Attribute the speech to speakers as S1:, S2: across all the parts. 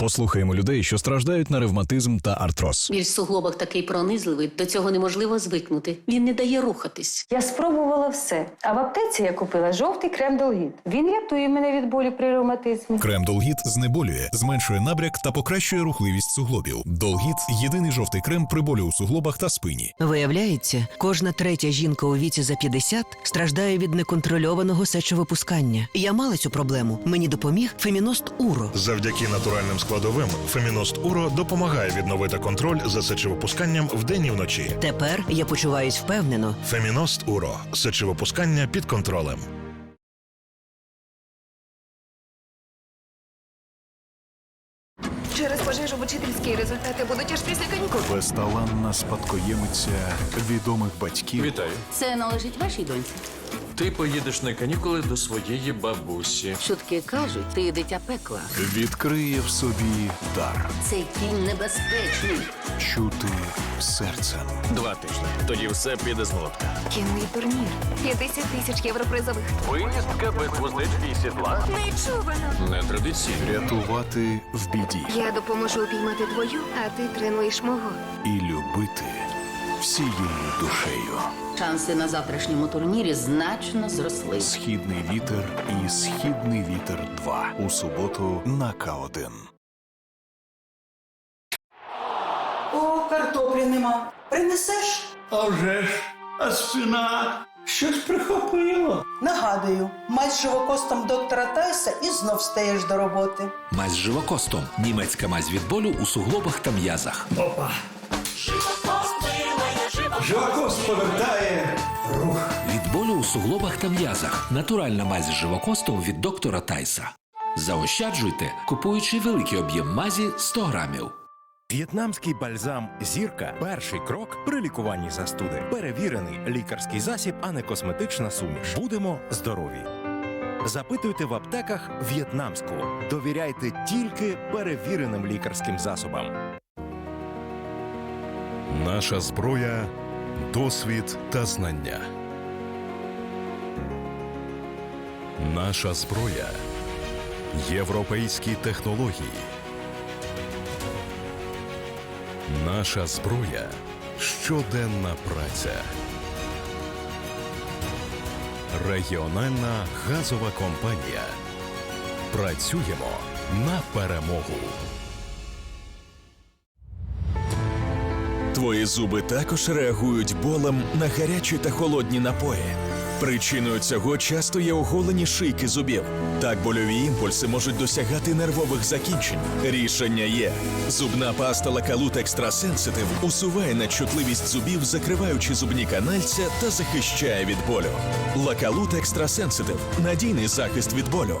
S1: Послухаємо людей, що страждають на ревматизм та артроз.
S2: Біль в суглобах такий пронизливий, до цього неможливо звикнути. Він не дає рухатись.
S3: Я спробувала все. А в аптеці я купила жовтий крем Долгіт. Він рятує мене від болі при ревматизмі.
S1: Крем Долгіт знеболює, зменшує набряк та покращує рухливість суглобів. Долгіт єдиний жовтий крем при болю у суглобах та спині.
S4: Виявляється, кожна третя жінка у віці за 50 страждає від неконтрольованого сечовипускання. Я мала цю проблему. Мені допоміг Феміност Уро.
S5: Завдяки натуральним складовим Феміност Уро допомагає відновити контроль за сечовипусканням вдень і вночі.
S4: Тепер я почуваюсь впевнено.
S5: Феміност Уро сечовипускання під контролем.
S6: Через пожежу в учительській результати будуть аж після канікул.
S7: Безталанна спадкоємиця відомих батьків
S8: Вітаю.
S2: Це належить вашій доньці.
S8: Ти поїдеш на канікули до своєї бабусі.
S2: Чутки кажуть, ти дитя пекла.
S7: відкриє в собі дар
S2: Цей кінь небезпечний.
S7: чути серцем.
S8: Два тижні. Тоді все піде з молотка.
S6: Кінний турнір. 50 тисяч євро призових.
S8: Виїздка без вуздечки і сідла.
S6: Нечувано.
S8: Нетрадиційно.
S7: Рятувати в біді
S6: Я допоможу упіймати твою, а ти тренуєш мого.
S7: і любити всією душею.
S2: Шанси на завтрашньому турнірі значно зросли.
S7: Східний вітер і східний вітер 2 у суботу на К1.
S9: О, картоплі нема. Принесеш?
S10: А вже ж, а спина щось прихопило.
S9: Нагадую, мазь з живокостом доктора Тайса і знов стаєш до роботи.
S11: Мазь з живокостом. Німецька мазь від болю у суглобах та м'язах.
S10: Опа. Живокост повертає рух.
S11: Від болю у суглобах та м'язах. Натуральна мазь з живокостом від доктора Тайса. Заощаджуйте, купуючи великий об'єм мазі 100 грамів.
S12: В'єтнамський бальзам Зірка перший крок при лікуванні застуди. Перевірений лікарський засіб, а не косметична суміш. Будемо здорові. Запитуйте в аптеках в'єтнамську. Довіряйте тільки перевіреним лікарським засобам.
S5: Наша зброя досвід та знання. Наша зброя європейські технології. Наша зброя щоденна праця. Регіональна газова компанія. Працюємо на перемогу.
S1: Твої зуби також реагують болем на гарячі та холодні напої. Причиною цього часто є оголені шийки зубів. Так больові імпульси можуть досягати нервових закінчень. Рішення є. Зубна паста Лакалут Екстра Сенситив усуває надчутливість зубів, закриваючи зубні канальця та захищає від болю. Лакалут Екстра Сенситив надійний захист від болю.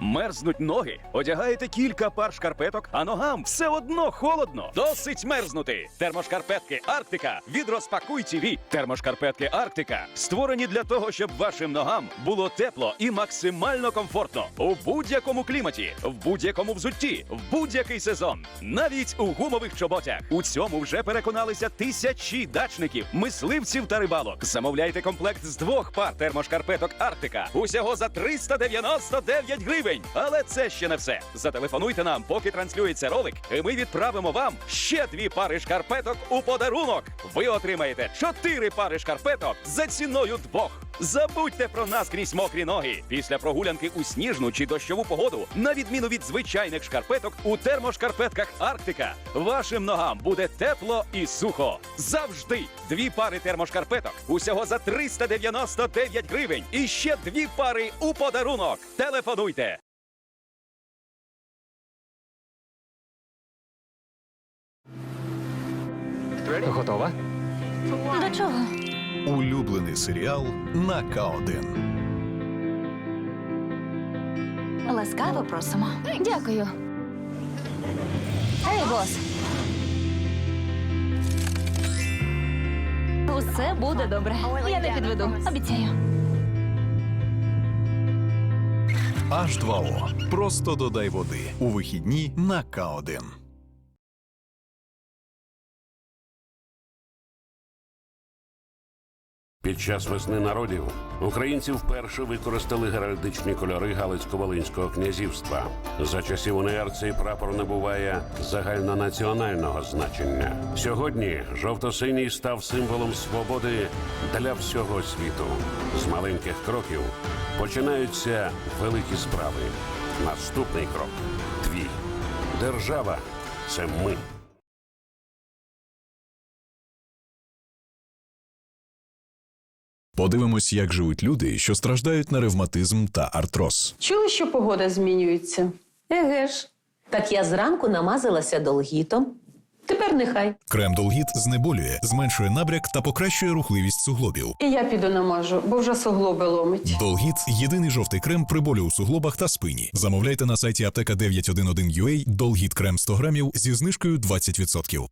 S13: Мерзнуть ноги, одягаєте кілька пар шкарпеток, а ногам все одно холодно. Досить мерзнути. Термошкарпетки Арктика від розпакуй. Термошкарпетки Арктика створені для того, щоб вашим ногам було тепло і максимально комфортно у будь-якому кліматі, в будь-якому взутті, в будь-який сезон, навіть у гумових чоботях. У цьому вже переконалися тисячі дачників, мисливців та рибалок. Замовляйте комплект з двох пар термошкарпеток Арктика. Усього за 399 гривень. Але це ще не все. Зателефонуйте нам, поки транслюється ролик, і ми відправимо вам ще дві пари шкарпеток у подарунок. Ви отримаєте чотири пари шкарпеток за ціною двох. Забудьте про нас крізь мокрі ноги. Після прогулянки у сніжну чи дощову погоду, на відміну від звичайних шкарпеток, у термошкарпетках Арктика вашим ногам буде тепло і сухо. Завжди дві пари термошкарпеток усього за 399 гривень. І ще дві пари у подарунок. Телефонуйте.
S12: Готова?
S6: До чого?
S7: Улюблений серіал на К1.
S6: Ласкаво просимо. Дякую. Ей, бос. Усе буде добре. Я не підведу. Обіцяю.
S7: H2O. Просто додай води. У вихідні на К1.
S14: Під час весни народів українці вперше використали геральдичні кольори Галицько-Волинського князівства. За часів УНР цей прапор набуває загальнонаціонального значення. Сьогодні жовто-синій став символом свободи для всього світу. З маленьких кроків починаються великі справи. Наступний крок твій. Держава це ми.
S1: Подивимось, як живуть люди, що страждають на ревматизм та артроз.
S3: Чули, що погода змінюється? Еге ж.
S2: Так я зранку намазалася долгітом. Тепер нехай.
S1: Крем Долгіт знеболює, зменшує набряк та покращує рухливість суглобів.
S3: І я піду намажу, бо вже суглоби ломить.
S1: Долгіт єдиний жовтий крем при болю у суглобах та спині. Замовляйте на сайті аптека 911.ua Долгіт крем 100 грамів зі знижкою 20%.